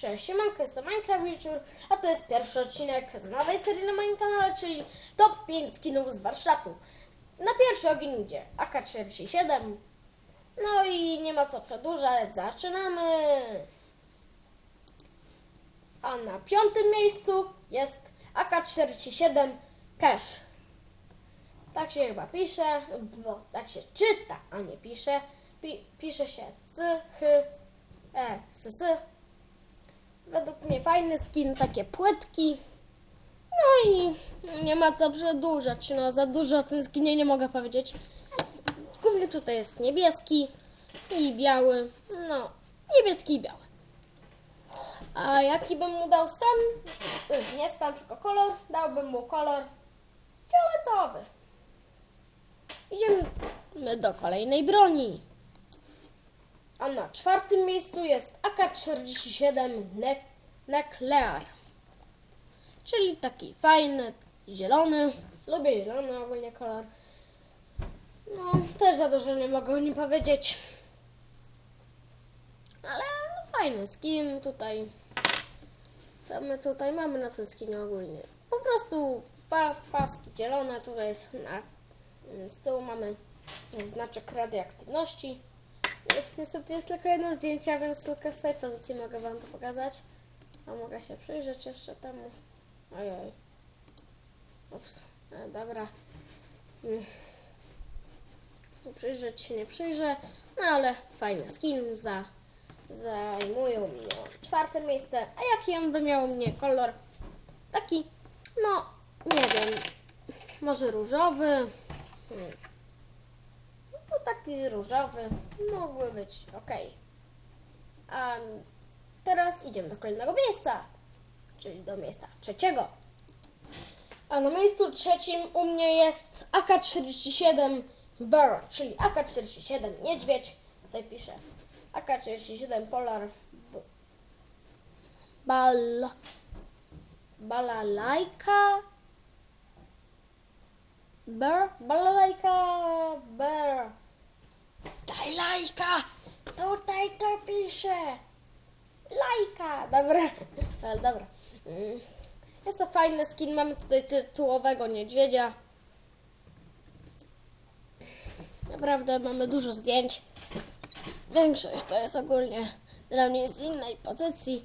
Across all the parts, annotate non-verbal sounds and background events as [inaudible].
Cześć, siemanko, jestem Minecraft Wilczur, a to jest pierwszy odcinek z nowej serii na moim kanale, czyli Top 5 skinów z warsztatu. Na pierwszy ogień idzie AK-47, no i nie ma co przedłużać, zaczynamy! A na piątym miejscu jest AK-47 Cash. Tak się chyba pisze, bo tak się czyta, a nie pisze. Pi, pisze się C, H, E, S, S. Według mnie fajny skin, takie płytki. No i nie ma co przedłużać. No za dużo o tym skinie nie mogę powiedzieć. Głównie tutaj jest niebieski i biały. No, niebieski i biały. A jaki bym mu dał stan? Nie stan, tylko kolor. Dałbym mu kolor fioletowy. Idziemy do kolejnej broni. A na czwartym miejscu jest AK-47 Ne- Neclear. Czyli taki fajny, zielony. Lubię zielony ogólnie kolor. No, też za dużo nie mogę o nim powiedzieć. Ale no, fajny skin tutaj. Co my tutaj mamy na tym skinie ogólnie? Po prostu pa, paski zielone. Tutaj jest na, z tyłu mamy znaczek radioaktywności. Niestety jest tylko jedno zdjęcie, więc tylko z tej pozycji mogę Wam to pokazać. A mogę się przyjrzeć jeszcze temu. Ojoj. Ups. E, dobra. Mm. Przyjrzeć się nie przyjrzę, no ale fajny skin za, zajmują mnie czwarte miejsce. A jaki on by miał mnie kolor? Taki, no nie wiem, może różowy. Hmm. Taki różowy mógłby być ok. A teraz idziemy do kolejnego miejsca, czyli do miejsca trzeciego. A na miejscu trzecim u mnie jest AK-47 Burr, czyli AK-47 Niedźwiedź. Tutaj piszę AK-47 Polar Bal Balalajka Burr Balalajka Burr Lajka! Tutaj to pisze! Lajka! Dobra, e, dobra. Mm. Jest to fajny skin. Mamy tutaj tytułowego niedźwiedzia. Naprawdę mamy dużo zdjęć. Większość to jest ogólnie dla mnie z innej pozycji.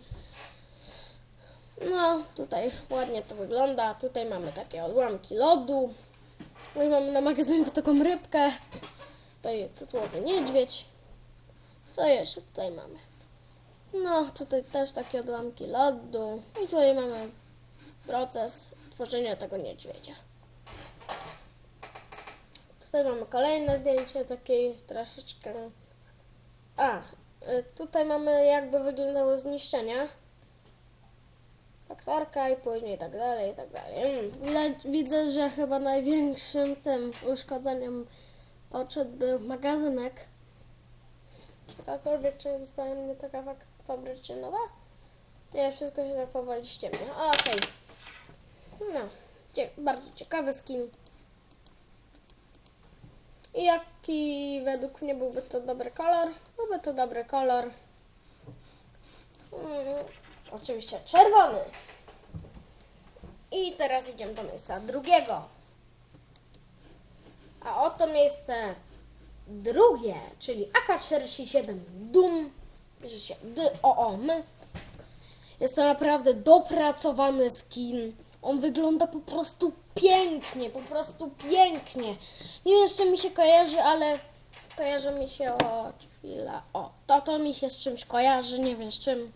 No, tutaj ładnie to wygląda. Tutaj mamy takie odłamki lodu. No i mamy na magazynku taką rybkę. Tutaj tytułowy niedźwiedź. Co jeszcze tutaj mamy? No, tutaj też takie odłamki lodu. I tutaj mamy proces tworzenia tego niedźwiedzia. Tutaj mamy kolejne zdjęcie, takie troszeczkę... A, y, tutaj mamy jakby wyglądały zniszczenia. Aktorka i później tak dalej, i tak dalej. Mm. Widzę, że chyba największym tym uszkodzeniem podszedł był magazynek. Jakakolwiek część została mnie taka fak- fabrycznie nowa? Nie, wszystko się tak powoli ściemnia. Okej. No, cie- bardzo ciekawy skin. I jaki według mnie byłby to dobry kolor? Byłby to dobry kolor. Mm, oczywiście czerwony. I teraz idziemy do miejsca drugiego. A oto miejsce drugie, czyli AK-47 DUM. D-O-O-M. Jest to naprawdę dopracowany skin. On wygląda po prostu pięknie, po prostu pięknie. Nie wiem, z czym mi się kojarzy, ale kojarzy mi się o chwila. O, to to mi się z czymś kojarzy, nie wiem z czym.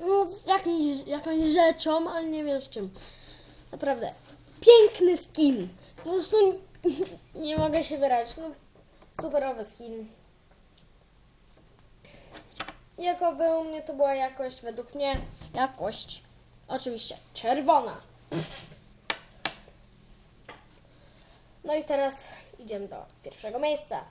No, z jakimś, jakąś rzeczą, ale nie wiem z czym. Naprawdę, piękny skin. Po prostu [laughs] nie mogę się wyrazić. No, superowy skin. Jakoby u mnie to była jakość, według mnie jakość oczywiście czerwona. No i teraz idziemy do pierwszego miejsca.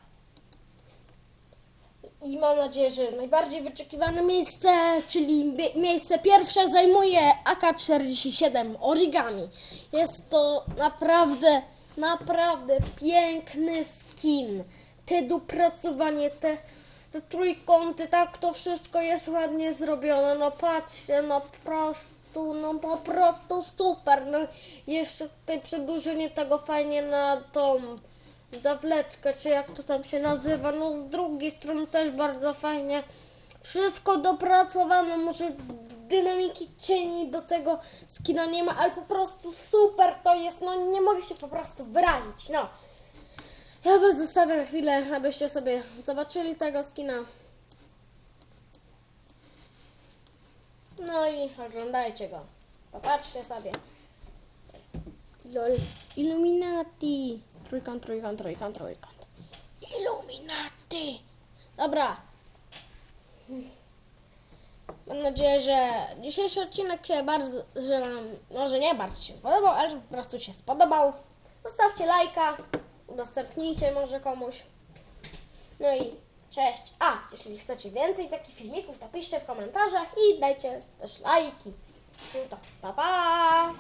I mam nadzieję, że najbardziej wyczekiwane miejsce, czyli mie- miejsce pierwsze zajmuje AK-47 Origami. Jest to naprawdę, naprawdę piękny skin. Te dopracowanie, te te trójkąty, tak to wszystko jest ładnie zrobione. No patrzcie, no po prostu, no po prostu super. No jeszcze tutaj przedłużenie tego fajnie na tą zawleczkę, czy jak to tam się nazywa. No z drugiej strony też bardzo fajnie. Wszystko dopracowane, może dynamiki cieni do tego skina nie ma, ale po prostu super to jest, no nie mogę się po prostu wyrazić, no. Ja was zostawię chwilę, abyście sobie zobaczyli tego skina. No i oglądajcie go. Popatrzcie sobie. Lol. Illuminati. Trójkąt, trójkąt, trójkąt, trójkąt. Illuminati. Dobra. Mam nadzieję, że dzisiejszy odcinek się bardzo, że Wam, może nie bardzo się spodobał, ale że po prostu się spodobał. Zostawcie lajka, udostępnijcie może komuś. No i cześć. A, jeśli chcecie więcej takich filmików, to piszcie w komentarzach i dajcie też lajki. No to pa pa!